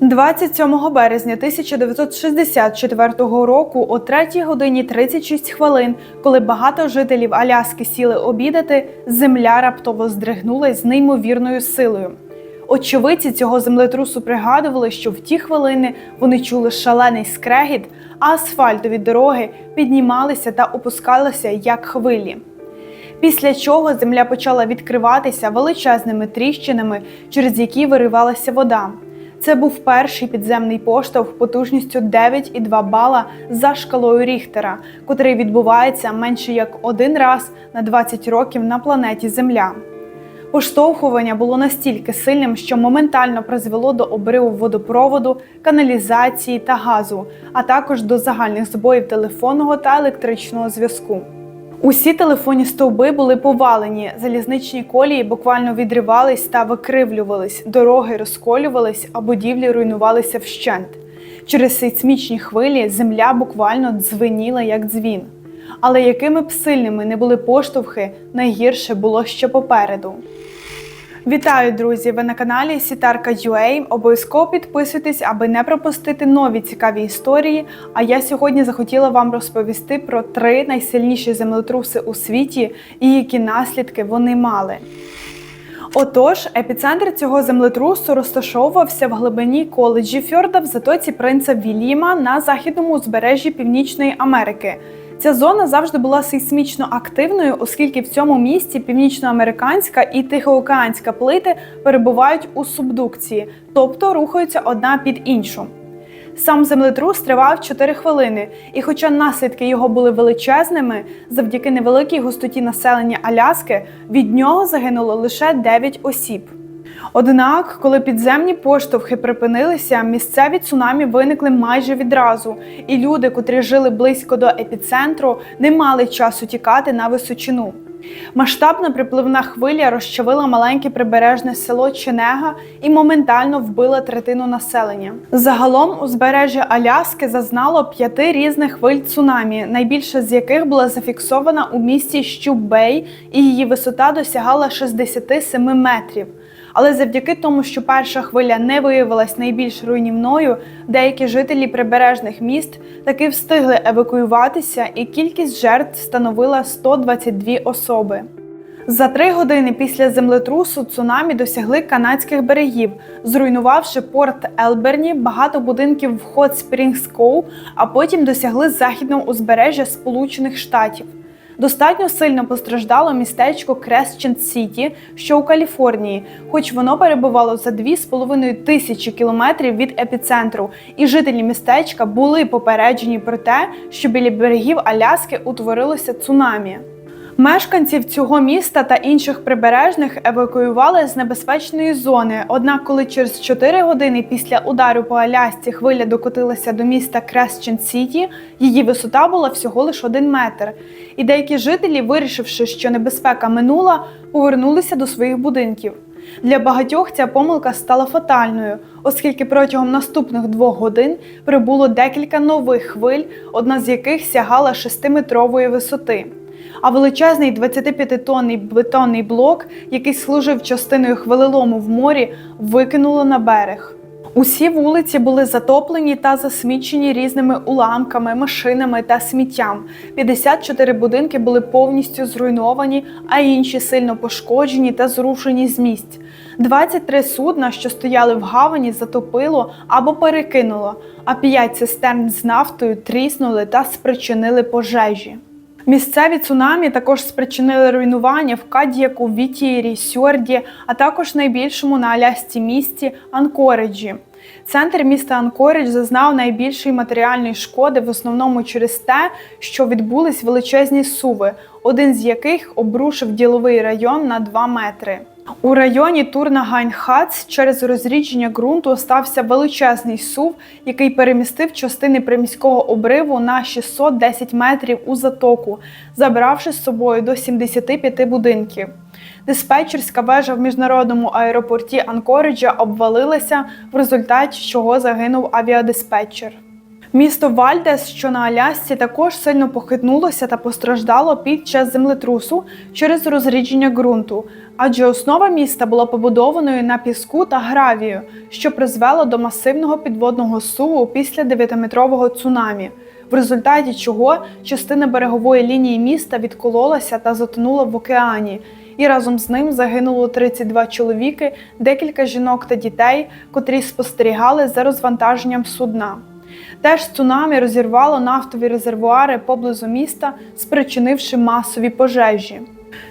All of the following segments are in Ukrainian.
27 березня 1964 року о 3 годині 36 хвилин, коли багато жителів Аляски сіли обідати, земля раптово здригнулась з неймовірною силою. Очевидці цього землетрусу пригадували, що в ті хвилини вони чули шалений скрегіт, а асфальтові дороги піднімалися та опускалися як хвилі. Після чого земля почала відкриватися величезними тріщинами, через які виривалася вода. Це був перший підземний поштовх потужністю 9,2 бала за шкалою Ріхтера, котрий відбувається менше як один раз на 20 років на планеті Земля. Поштовхування було настільки сильним, що моментально призвело до обриву водопроводу, каналізації та газу, а також до загальних збоїв телефонного та електричного зв'язку. Усі телефонні стовби були повалені, залізничні колії буквально відривались та викривлювались, дороги розколювались, а будівлі руйнувалися вщент. Через сейсмічні хвилі земля буквально дзвеніла як дзвін. Але якими б сильними не були поштовхи, найгірше було ще попереду. Вітаю, друзі! Ви на каналі Сітарка.ua. Обов'язково підписуйтесь, аби не пропустити нові цікаві історії. А я сьогодні захотіла вам розповісти про три найсильніші землетруси у світі і які наслідки вони мали. Отож, епіцентр цього землетрусу розташовувався в глибині коледжі Фьорда в затоці принца Вільяма на західному узбережжі Північної Америки. Ця зона завжди була сейсмічно активною, оскільки в цьому місці північноамериканська і тихоокеанська плити перебувають у субдукції, тобто рухаються одна під іншу. Сам землетрус тривав 4 хвилини, і хоча наслідки його були величезними, завдяки невеликій густоті населення Аляски від нього загинуло лише 9 осіб. Однак, коли підземні поштовхи припинилися, місцеві цунамі виникли майже відразу, і люди, котрі жили близько до епіцентру, не мали часу тікати на височину. Масштабна припливна хвиля розчавила маленьке прибережне село Ченега і моментально вбила третину населення. Загалом узбережжя Аляски зазнало п'яти різних хвиль цунамі, найбільша з яких була зафіксована у місті Щуб-Бей, і її висота досягала 67 метрів. Але завдяки тому, що перша хвиля не виявилась найбільш руйнівною, деякі жителі прибережних міст таки встигли евакуюватися, і кількість жертв становила 122 особи. За три години після землетрусу цунамі досягли канадських берегів, зруйнувавши порт Елберні, багато будинків в Хот Спрінгс Коу, а потім досягли західного узбережжя Сполучених Штатів. Достатньо сильно постраждало містечко Кресчент Сіті, що у Каліфорнії, хоч воно перебувало за 2,5 тисячі кілометрів від епіцентру, і жителі містечка були попереджені про те, що біля берегів Аляски утворилося цунамі. Мешканців цього міста та інших прибережних евакуювали з небезпечної зони. Однак, коли через 4 години після удару по Алясці хвиля докотилася до міста Кресчен Сіті, її висота була всього лише один метр. І деякі жителі, вирішивши, що небезпека минула, повернулися до своїх будинків. Для багатьох ця помилка стала фатальною, оскільки протягом наступних двох годин прибуло декілька нових хвиль, одна з яких сягала 6-метрової висоти. А величезний 25-тонний бетонний блок, який служив частиною хвилелому в морі, викинуло на берег. Усі вулиці були затоплені та засмічені різними уламками, машинами та сміттям. 54 будинки були повністю зруйновані, а інші сильно пошкоджені та зрушені з місць. 23 судна, що стояли в гавані, затопило або перекинуло, а 5 цистерн з нафтою тріснули та спричинили пожежі. Місцеві цунамі також спричинили руйнування в Кадіяку, Вітірі, Сьорді, а також найбільшому на Алясці місті Анкориджі. Центр міста Анкоридж зазнав найбільшої матеріальної шкоди, в основному через те, що відбулись величезні суви, один з яких обрушив діловий район на 2 метри. У районі Турна-Гайн-Хац через розрідження ґрунту остався величезний сув, який перемістив частини приміського обриву на 610 метрів у затоку, забравши з собою до 75 будинків. Диспетчерська вежа в міжнародному аеропорті Анкориджа обвалилася, в результаті чого загинув авіадиспетчер. Місто Вальдес, що на Алясці, також сильно похитнулося та постраждало під час землетрусу через розрідження ґрунту, адже основа міста була побудованою на піску та гравію, що призвело до масивного підводного суву після 9-метрового цунамі, в результаті чого частина берегової лінії міста відкололася та затонула в океані. І разом з ним загинуло 32 чоловіки, декілька жінок та дітей, котрі спостерігали за розвантаженням судна. Теж цунамі розірвало нафтові резервуари поблизу міста, спричинивши масові пожежі.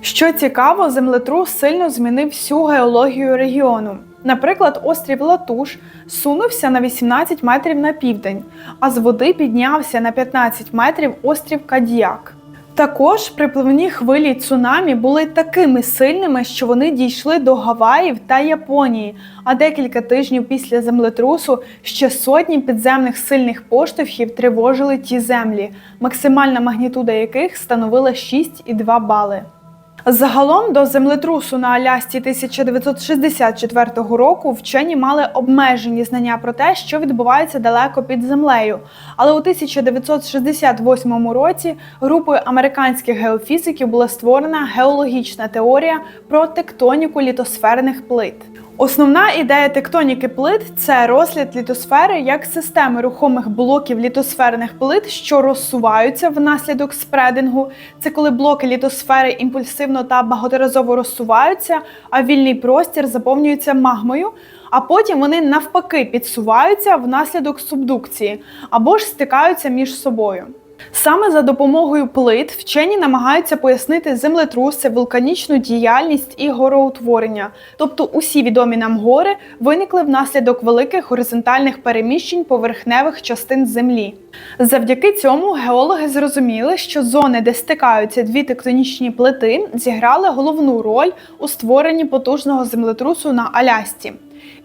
Що цікаво, землетрус сильно змінив всю геологію регіону. Наприклад, острів Латуш сунувся на 18 метрів на південь, а з води піднявся на 15 метрів острів Кадіяк. Також припливні хвилі цунамі були такими сильними, що вони дійшли до Гаваїв та Японії. А декілька тижнів після землетрусу ще сотні підземних сильних поштовхів тривожили ті землі, максимальна магнітуда яких становила 6,2 бали. Загалом до землетрусу на Алясці 1964 року вчені мали обмежені знання про те, що відбувається далеко під землею. Але у 1968 році групою американських геофізиків була створена геологічна теорія про тектоніку літосферних плит. Основна ідея тектоніки плит це розгляд літосфери як системи рухомих блоків літосферних плит, що розсуваються внаслідок спредингу. Це коли блоки літосфери імпульсивно та багаторазово розсуваються, а вільний простір заповнюється магмою. А потім вони навпаки підсуваються внаслідок субдукції або ж стикаються між собою. Саме за допомогою плит вчені намагаються пояснити землетруси, вулканічну діяльність і гороутворення. Тобто усі відомі нам гори виникли внаслідок великих горизонтальних переміщень поверхневих частин землі. Завдяки цьому геологи зрозуміли, що зони, де стикаються дві тектонічні плити, зіграли головну роль у створенні потужного землетрусу на Алясці.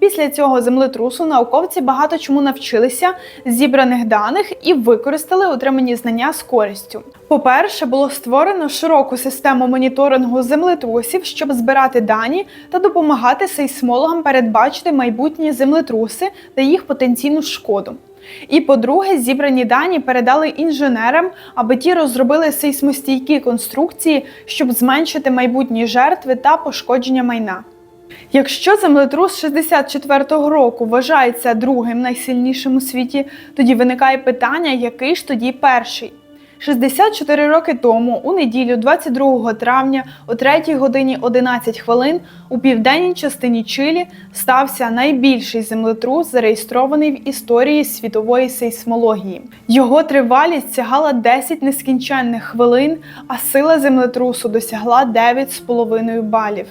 Після цього землетрусу науковці багато чому навчилися з зібраних даних і використали отримані знання з користю. По-перше, було створено широку систему моніторингу землетрусів, щоб збирати дані та допомагати сейсмологам передбачити майбутні землетруси та їх потенційну шкоду. І по-друге, зібрані дані передали інженерам, аби ті розробили сейсмостійкі конструкції, щоб зменшити майбутні жертви та пошкодження майна. Якщо землетрус 64-го року вважається другим найсильнішим у світі, тоді виникає питання, який ж тоді перший. 64 роки тому, у неділю, 22 травня, о 3 годині 11 хвилин, у південній частині Чилі стався найбільший землетрус, зареєстрований в історії світової сейсмології. Його тривалість сягала 10 нескінченних хвилин, а сила землетрусу досягла 9,5 балів.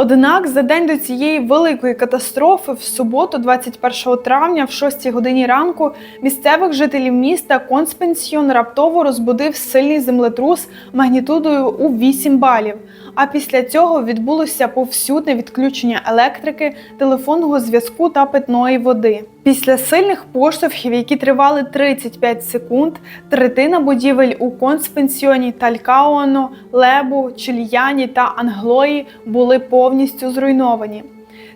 Однак за день до цієї великої катастрофи, в суботу, 21 травня, в 6 годині ранку, місцевих жителів міста Конспенсіон раптово розбудив сильний землетрус магнітудою у 8 балів. А після цього відбулося повсюдне відключення електрики, телефонного зв'язку та питної води. Після сильних поштовхів, які тривали 35 секунд, третина будівель у Конспенсіоні, Талькаоно, Лебу, Чильяні та Англої були повністю зруйновані.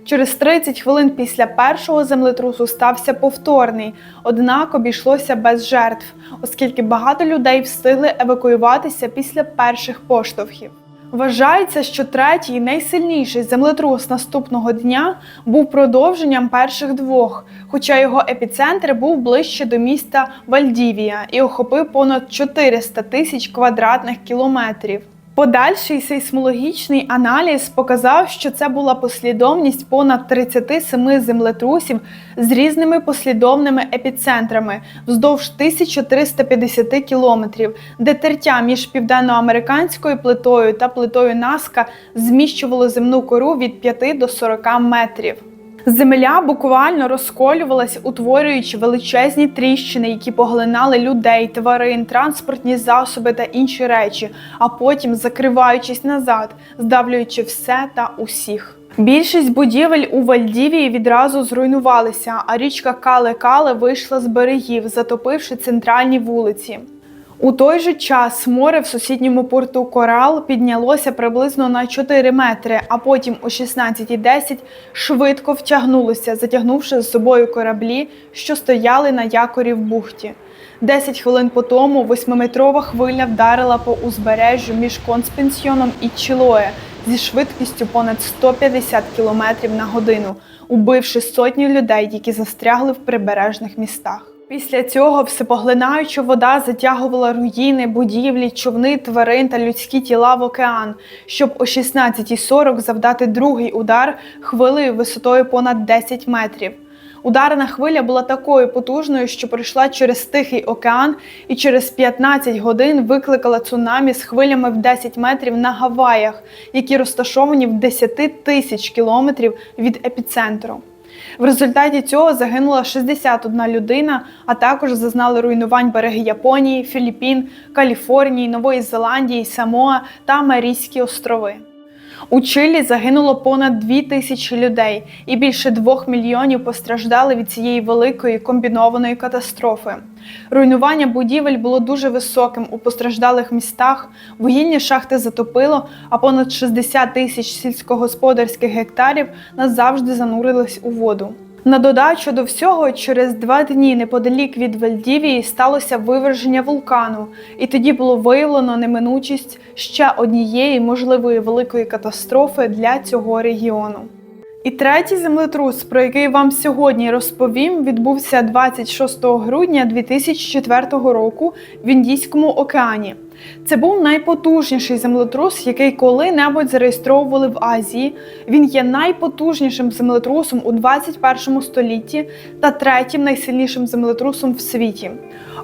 Через 30 хвилин після першого землетрусу стався повторний, однак обійшлося без жертв, оскільки багато людей встигли евакуюватися після перших поштовхів. Вважається, що третій найсильніший землетрус наступного дня був продовженням перших двох, хоча його епіцентр був ближче до міста Вальдівія і охопив понад 400 тисяч квадратних кілометрів. Подальший сейсмологічний аналіз показав, що це була послідовність понад 37 землетрусів з різними послідовними епіцентрами вздовж 1350 кілометрів, де тертя між південноамериканською плитою та плитою Наска зміщувало земну кору від 5 до 40 метрів. Земля буквально розколювалась, утворюючи величезні тріщини, які поглинали людей, тварин, транспортні засоби та інші речі, а потім закриваючись назад, здавлюючи все та усіх. Більшість будівель у Вальдівії відразу зруйнувалися, а річка Кале-Кале вийшла з берегів, затопивши центральні вулиці. У той же час море в сусідньому порту Корал піднялося приблизно на 4 метри, а потім о 16.10 швидко втягнулося, затягнувши з собою кораблі, що стояли на якорі в бухті. Десять хвилин по тому восьмиметрова хвиля вдарила по узбережжю між Конспенсьйоном і Чілоє зі швидкістю понад 150 км на годину, убивши сотні людей, які застрягли в прибережних містах. Після цього всепоглинаюча вода затягувала руїни, будівлі, човни, тварин та людські тіла в океан, щоб о 16.40 завдати другий удар хвилею висотою понад 10 метрів. Ударна хвиля була такою потужною, що пройшла через Тихий океан і через 15 годин викликала цунамі з хвилями в 10 метрів на Гаваях, які розташовані в 10 тисяч кілометрів від епіцентру. В результаті цього загинула 61 людина, а також зазнали руйнувань береги Японії, Філіппін, Каліфорнії, Нової Зеландії, Самоа та Марійські острови. У Чилі загинуло понад 2 тисячі людей, і більше 2 мільйонів постраждали від цієї великої комбінованої катастрофи. Руйнування будівель було дуже високим у постраждалих містах. Вугільні шахти затопило, а понад 60 тисяч сільськогосподарських гектарів назавжди занурились у воду. На додачу до всього, через два дні неподалік від Вальдівії сталося виверження вулкану, і тоді було виявлено неминучість ще однієї можливої великої катастрофи для цього регіону. І третій землетрус, про який вам сьогодні розповім, відбувся 26 грудня 2004 року в Індійському океані. Це був найпотужніший землетрус, який коли-небудь зареєстровували в Азії. Він є найпотужнішим землетрусом у 21 столітті та третім найсильнішим землетрусом в світі.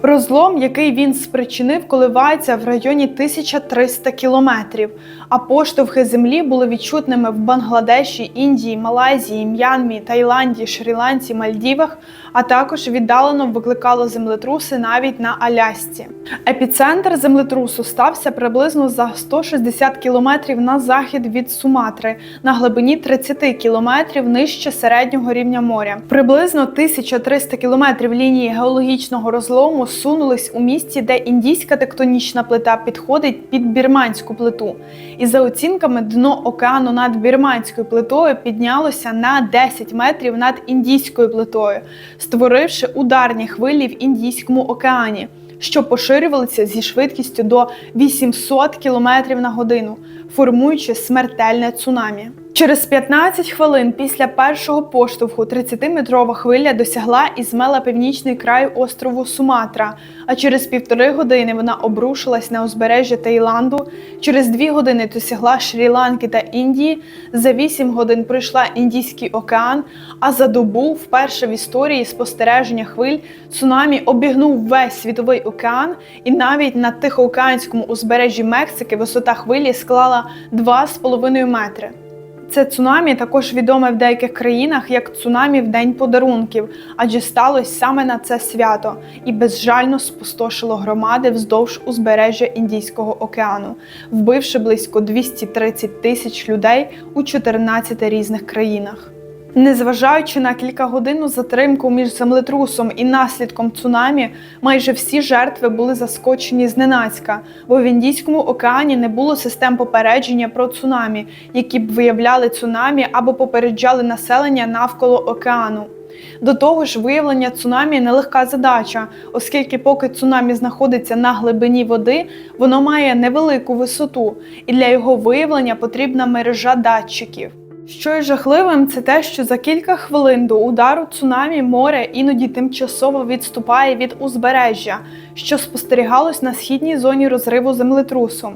Розлом, який він спричинив, коливається в районі 1300 кілометрів, а поштовхи землі були відчутними в Бангладеші, Індії, Малайзії, М'янмі, Таїланді, Шрі-Ланці, Мальдівах, а також віддалено викликало землетруси навіть на Алясці. Епіцентр землетрусу стався приблизно за 160 кілометрів на захід від Суматри на глибині 30 кілометрів нижче середнього рівня моря. Приблизно 1300 кілометрів лінії геологічного розлому сунулись у місці, де індійська тектонічна плита підходить під бірманську плиту. І за оцінками, дно океану над бірманською плитою піднялося на 10 метрів над індійською плитою, створивши ударні хвилі в Індійському океані що поширювалися зі швидкістю до 800 км на годину, формуючи смертельне цунамі. Через 15 хвилин після першого поштовху 30-метрова хвиля досягла і змела північний край острову Суматра. А через півтори години вона обрушилась на узбережжя Таїланду. Через дві години досягла Шрі-Ланки та Індії. За 8 годин пройшла Індійський океан. А за добу, вперше в історії спостереження хвиль, цунамі обігнув весь світовий океан, і навіть на Тихоокеанському узбережжі Мексики висота хвилі склала 2,5 метри. Це цунамі також відоме в деяких країнах як цунамі в день подарунків, адже сталося саме на це свято і безжально спустошило громади вздовж узбережжя Індійського океану, вбивши близько 230 тисяч людей у 14 різних країнах. Незважаючи на кількагодинну затримку між землетрусом і наслідком цунамі, майже всі жертви були заскочені зненацька, бо в Індійському океані не було систем попередження про цунамі, які б виявляли цунамі або попереджали населення навколо океану. До того ж, виявлення цунамі нелегка задача, оскільки поки цунамі знаходиться на глибині води, воно має невелику висоту, і для його виявлення потрібна мережа датчиків. Що є жахливим, це те, що за кілька хвилин до удару цунамі море іноді тимчасово відступає від узбережжя, що спостерігалось на східній зоні розриву землетрусу.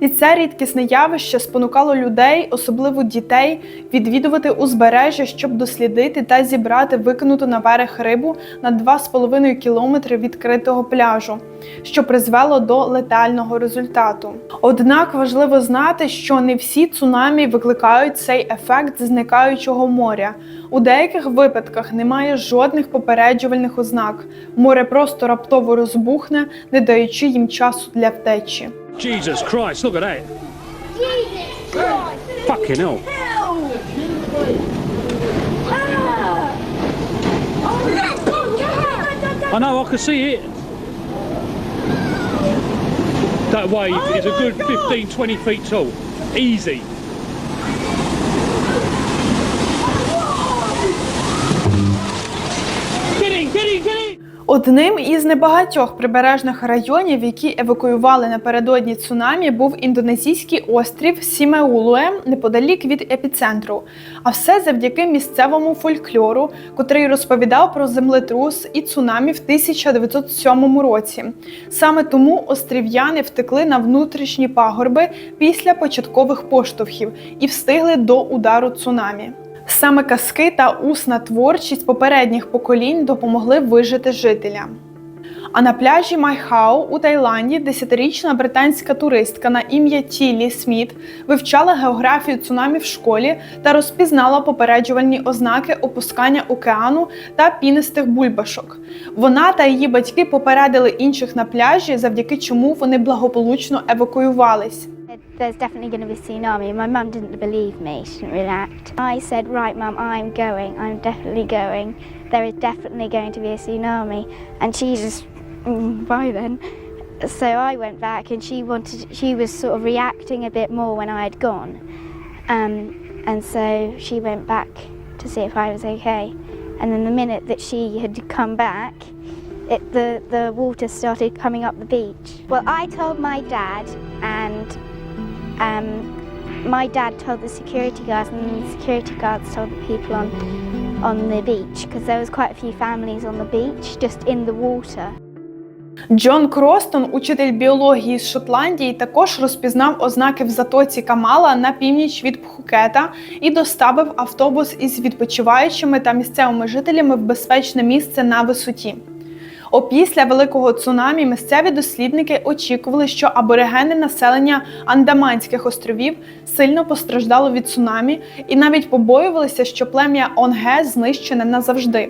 І це рідкісне явище спонукало людей, особливо дітей, відвідувати узбережжя, щоб дослідити та зібрати викинуту на берег рибу на 2,5 кілометри відкритого пляжу, що призвело до летального результату. Однак важливо знати, що не всі цунамі викликають цей ефект зникаючого моря. У деяких випадках немає жодних попереджувальних ознак. Море просто раптово розбухне, не даючи їм часу для втечі. Jesus Christ, look at that. Fucking hell. I know, I can see it. That wave is a good 15, 20 feet tall. Easy. Одним із небагатьох прибережних районів, які евакуювали напередодні цунамі, був індонезійський острів Сімеулуе неподалік від епіцентру. А все завдяки місцевому фольклору, котрий розповідав про землетрус і цунамі в 1907 році. Саме тому острів'яни втекли на внутрішні пагорби після початкових поштовхів і встигли до удару цунамі. Саме казки та усна творчість попередніх поколінь допомогли вижити жителям. А на пляжі Майхау у Таїланді десятирічна британська туристка на ім'я Тілі Сміт вивчала географію цунамі в школі та розпізнала попереджувальні ознаки опускання океану та пінистих бульбашок. Вона та її батьки попередили інших на пляжі, завдяки чому вони благополучно евакуювались. There's definitely going to be a tsunami. My mum didn't believe me. She didn't react. I said, right, mum, I'm going. I'm definitely going. There is definitely going to be a tsunami. And she just, mm, then. So I went back and she wanted, she was sort of reacting a bit more when I had gone. Um, and so she went back to see if I was okay. And then the minute that she had come back, it, the, the water started coming up the beach. Well, I told my dad, and um, my dad told the security guards, and the security guards told the people on on the beach because there was quite a few families on the beach, just in the water. Джон Кростон, учитель біології з Шотландії, також розпізнав ознаки в затоці Камала на північ від Пхукета і доставив автобус із відпочиваючими та місцевими жителями в безпечне місце на висоті. Опісля великого цунамі місцеві дослідники очікували, що аборигени населення Андаманських островів сильно постраждало від цунамі і навіть побоювалися, що плем'я Онге знищене назавжди.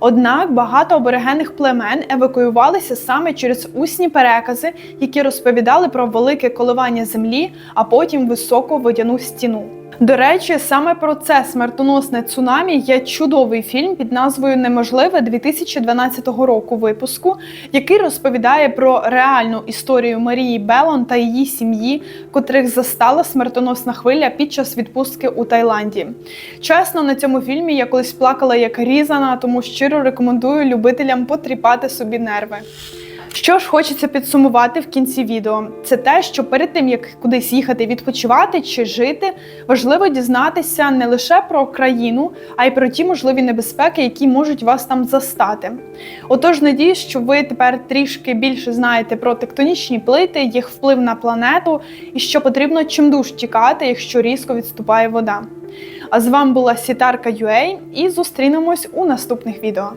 Однак багато аборигенних племен евакуювалися саме через усні перекази, які розповідали про велике коливання землі, а потім високу водяну стіну. До речі, саме про це смертоносне цунамі є чудовий фільм під назвою Неможливе 2012 року випуску, який розповідає про реальну історію Марії Белон та її сім'ї, котрих застала смертоносна хвиля під час відпустки у Таїланді. Чесно, на цьому фільмі я колись плакала як різана, тому щиро рекомендую любителям потріпати собі нерви. Що ж хочеться підсумувати в кінці відео, це те, що перед тим як кудись їхати відпочивати чи жити, важливо дізнатися не лише про країну, а й про ті можливі небезпеки, які можуть вас там застати. Отож, надіюсь, що ви тепер трішки більше знаєте про тектонічні плити, їх вплив на планету і що потрібно чимдуж тікати, якщо різко відступає вода. А з вами була Сітарка UA і зустрінемось у наступних відео.